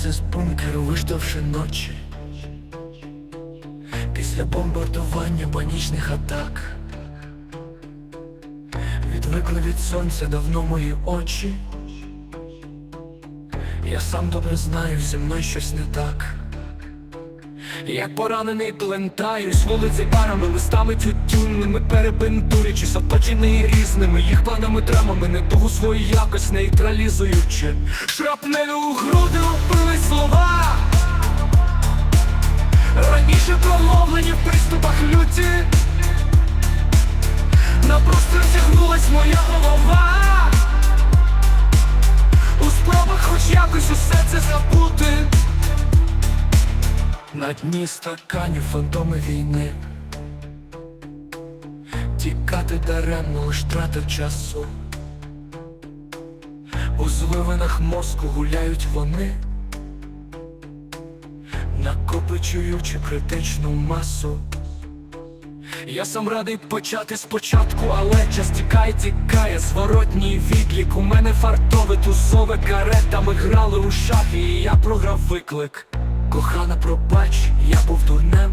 вилізе з бункеру, виждавши ночі. Після бомбардування панічних атак. Відвикли від сонця давно мої очі. Я сам добре знаю, зі мною щось не так. Як поранений плентаюсь вулиці парами, листами тютюнними перебентуючись, оточений різними їх планами, драмами, недугу свою якось нейтралізуючи. Шрапнелю у груди впили слова. Раніше промовлені в приступах люті. На простір тягнулась моя На дні стаканів фантоми війни. Тікати даремно лиш трата часу. У звивинах мозку гуляють вони. Накопичуючи критичну масу. Я сам радий почати спочатку, але час тікає, тікає. Зворотній відлік. У мене фартове тусове карета Ми грали у шахи і я програв виклик Кохана, пробач, я був дурнем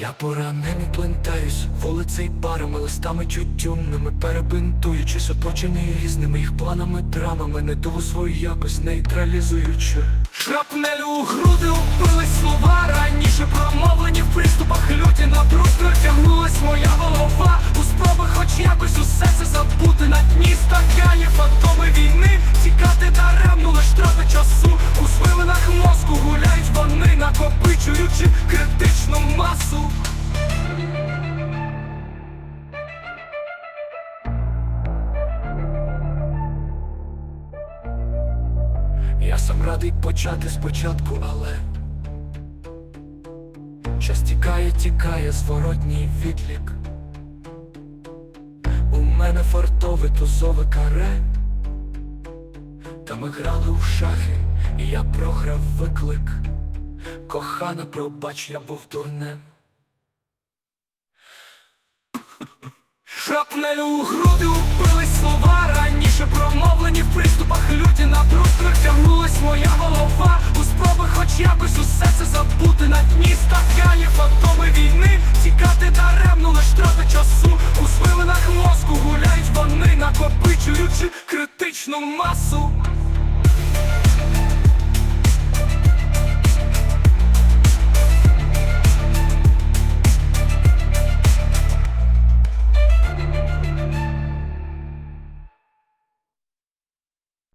Я поранений плентаюсь вулицею парами, листами тютюнними, перебинтуючись, оточений різними їх планами, драмами, недугу свою якось нейтралізуючи. Шрапнелю у груди даремно часу. У свивинах мозку гуляють вони, накопичуючи критичну масу. Я сам радий почати спочатку, але Час тікає, тікає зворотній відлік. У мене фартове тузове каре. Ми грали у шахи, і я програв виклик. Кохана, пробач, я був дурнем. Шрапнелю у груди упились слова. Раніше промовлені в приступах люті На простір тягнулась моя голова. У спробах хоч якось усе це забути На дні стаканів фантоми війни. Тікати даремно лиш трата часу. У свивинах мозку гуляють вони Накопичуючи критичну масу